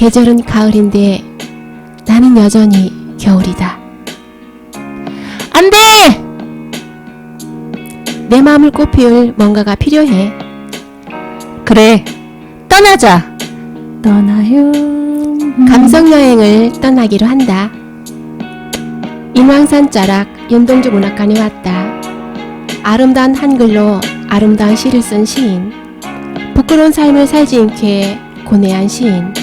계절은 가을인데 나는 여전히 겨울이다. 안 돼! 내 마음을 꽃피울 뭔가가 필요해. 그래, 떠나자. 떠나요. 감성 여행을 떠나기로 한다. 인왕산 자락 윤동주 문학관에 왔다. 아름다운 한글로 아름다운 시를 쓴 시인. 부끄러운 삶을 살지 않게 고뇌한 시인.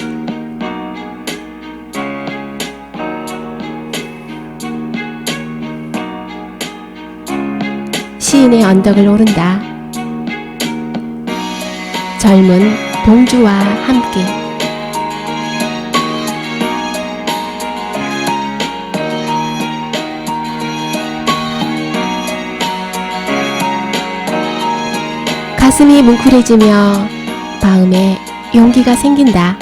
시인의 언덕을 오른다. 젊은 동주와 함께. 가슴이 뭉클해지며 마음에 용기가 생긴다.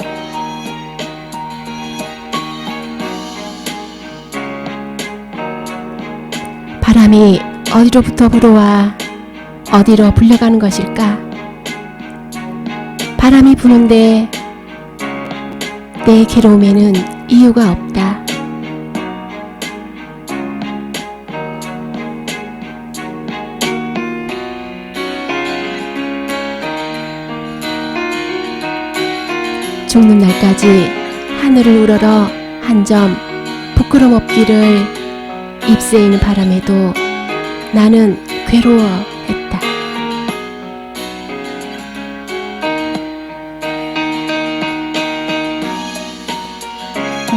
바람이 어디로부터 불어와 어디로 불려가는 것일까? 바람이 부는데 내 괴로움에는 이유가 없다. 죽는 날까지 하늘을 우러러 한 점 부끄럼 없기를 잎새이는 바람에도 나는 괴로워했다.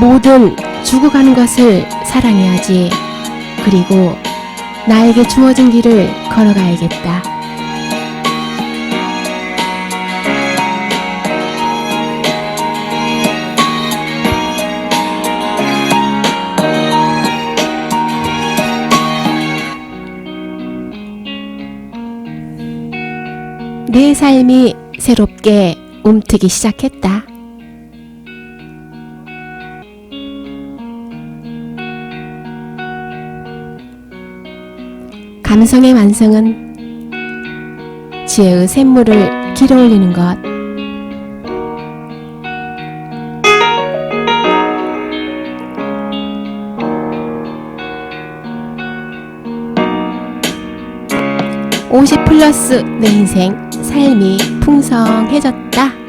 모든 죽어가는 것을 사랑해야지. 그리고 나에게 주어진 길을 걸어가야겠다. 내 삶이 새롭게 움트기 시작했다. 감성의 완성은 지혜의 샘물을 길어 올리는 것. (50) 플러스 내 인생 삶이 풍성해졌다.